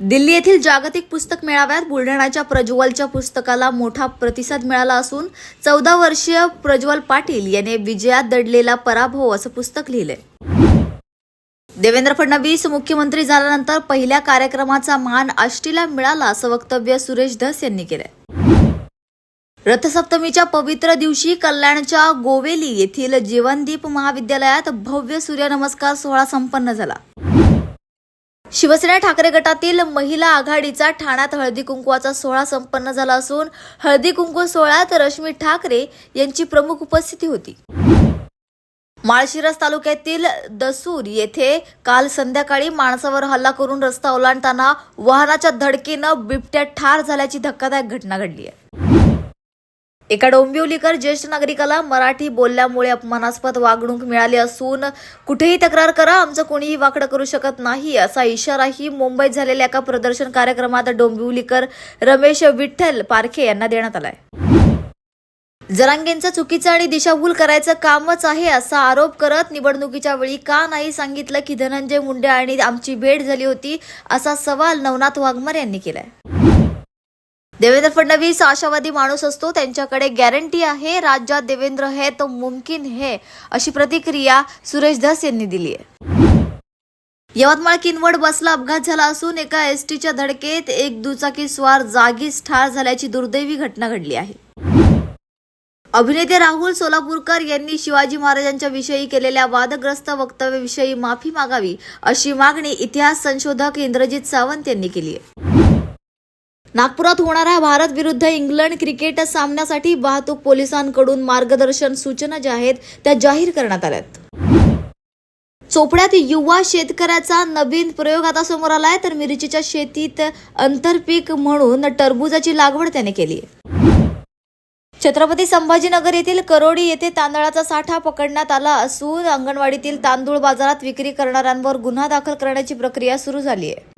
दिल्ली येथील जागतिक पुस्तक मेळाव्यात बुलढाण्याच्या प्रज्वलच्या पुस्तकाला मोठा प्रतिसाद मिळाला असून चौदा वर्षीय प्रज्वल पाटील याने विजयात दडलेला पराभव असं पुस्तक लिहिलंय. देवेंद्र फडणवीस मुख्यमंत्री झाल्यानंतर पहिल्या कार्यक्रमाचा मान आष्टीला मिळाला असं वक्तव्य सुरेश धस यांनी केलंय. रथसप्तमीच्या पवित्र दिवशी कल्याणच्या गोवेली येथील जीवनदीप महाविद्यालयात भव्य सूर्यनमस्कार सोहळा संपन्न झाला. शिवसेना ठाकरे गटातील महिला आघाडीचा ठाण्यात हळदी कुंकवाचा सोहळा संपन्न झाला असून हळदी कुंकू सोहळ्यात रश्मी ठाकरे यांची प्रमुख उपस्थिती होती. माळशिरस तालुक्यातील दसूर येथे काल संध्याकाळी माणसावर हल्ला करून रस्ता ओलांडताना वाहनाच्या धडकेनं बिबट्या ठार झाल्याची धक्कादायक घटना घडली आहे. एका डोंबिवलीकर ज्येष्ठ नागरिकाला मराठी बोलल्यामुळे अपमानास्पद वागणूक मिळाली असून कुठेही तक्रार करा आमचं कोणीही वाकडं करू शकत नाही असा इशाराही मुंबईत झालेल्या एका प्रदर्शन कार्यक्रमात डोंबिवलीकर रमेश विठ्ठल पारखे यांना देण्यात आलाय. जरांगेंचं चुकीचं आणि दिशाभूल करायचं कामच आहे असा आरोप करत निवडणुकीच्या वेळी का नाही सांगितलं की धनंजय मुंडे आणि आमची भेट झाली होती असा सवाल नवनाथ वाघमार यांनी केलाय. देवेंद्र फडणवीस आशावादी माणूस असतो. त्यांच्याकडे गॅरंटी आहे. राज्यात देवेंद्र हे तो मुमकिन है अशी प्रतिक्रिया सुरेश धस यांनी दिली आहे. यवतमाळ किनवड बसला अपघात झाला असून एका एसटीच्या धडकेत एक दुचाकी स्वार जागीच ठार झाल्याची दुर्दैवी घटना घडली आहे. अभिनेते राहुल सोलापूरकर यांनी शिवाजी महाराजांच्या विषयी केलेल्या वादग्रस्त वक्तव्याविषयी माफी मागावी अशी मागणी इतिहास संशोधक इंद्रजित सावंत यांनी केली आहे. नागपुरात होणाऱ्या भारत विरुद्ध इंग्लंड क्रिकेट सामन्यासाठी वाहतूक पोलिसांकडून मार्गदर्शन सूचना ज्या आहेत त्या जाहीर करण्यात आल्यात. चोपड्यात युवा शेतकऱ्याचा नवीन प्रयोग आता समोर आलाय तर मिरचीच्या शेतीत आंतरपीक म्हणून टरबूजाची लागवड त्याने केली आहे. छत्रपती संभाजीनगर येथील करोडी येथे तांदळाचा साठा पकडण्यात आला असून अंगणवाडीतील तांदूळ बाजारात विक्री करणाऱ्यांवर गुन्हा दाखल करण्याची प्रक्रिया सुरू झाली आहे.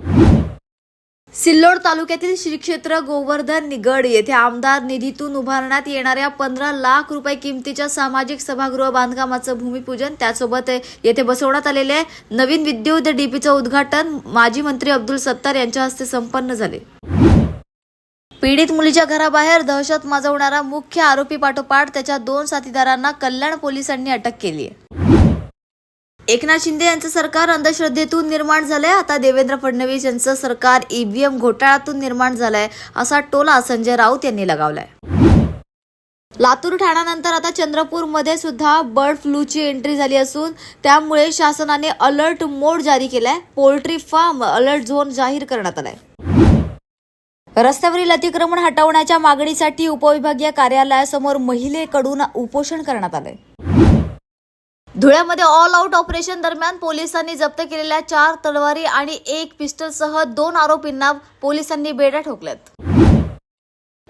सिल्लोड तालुक्यातील श्री क्षेत्र गोवर्धन निगड येथे आमदार निधीतून उभारण्यात येणाऱ्या पंधरा लाख रुपये किमतीच्या सामाजिक सभागृह बांधकामाचं भूमिपूजन त्यासोबत येथे बसवण्यात आलेले नवीन विद्युत डीपीचं उद्घाटन माजी मंत्री अब्दुल सत्तार यांच्या हस्ते संपन्न झाले. पीडित मुलीच्या घराबाहेर दहशत माजवणारा मुख्य आरोपी पाठोपाठ त्याच्या दोन साथीदारांना कल्याण पोलिसांनी अटक केली आहे. एकनाथ शिंदे यांचं सरकार अंधश्रद्धेतून निर्माण झालंय. आता देवेंद्र फडणवीस यांचं सरकार ईव्हीएम घोटाळ्यातून निर्माण झालंय असा टोला संजय राऊत यांनी लगावलाय. लातूर ठाण्यानंतर आता चंद्रपूरमध्ये सुद्धा बर्ड फ्लूची एंट्री झाली असून त्यामुळे शासनाने अलर्ट मोड जारी केलाय. पोल्ट्री फार्म अलर्ट झोन जाहीर करण्यात आलाय. रस्त्यावरील अतिक्रमण हटवण्याच्या मागणीसाठी उपविभागीय कार्यालयासमोर महिलेकडून उपोषण करण्यात आलंय. धुळ्यामध्ये ऑल आउट ऑपरेशन दरम्यान पोलिसांनी जप्त केलेल्या चार तलवारी आणि एक पिस्टलसह दोन आरोपींना पोलिसांनी बेड्या ठोकल्यात.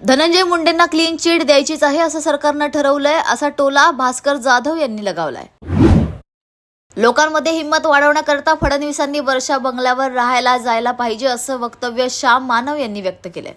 धनंजय मुंडेंना क्लीन चिट द्यायचीच आहे असं सरकारनं ठरवलंय असा टोला भास्कर जाधव यांनी लगावलाय. लोकांमध्ये हिंमत वाढवण्याकरता फडणवीसांनी वर्षा बंगल्यावर राहायला जायला पाहिजे असं वक्तव्य श्याम मानव यांनी व्यक्त केलंय.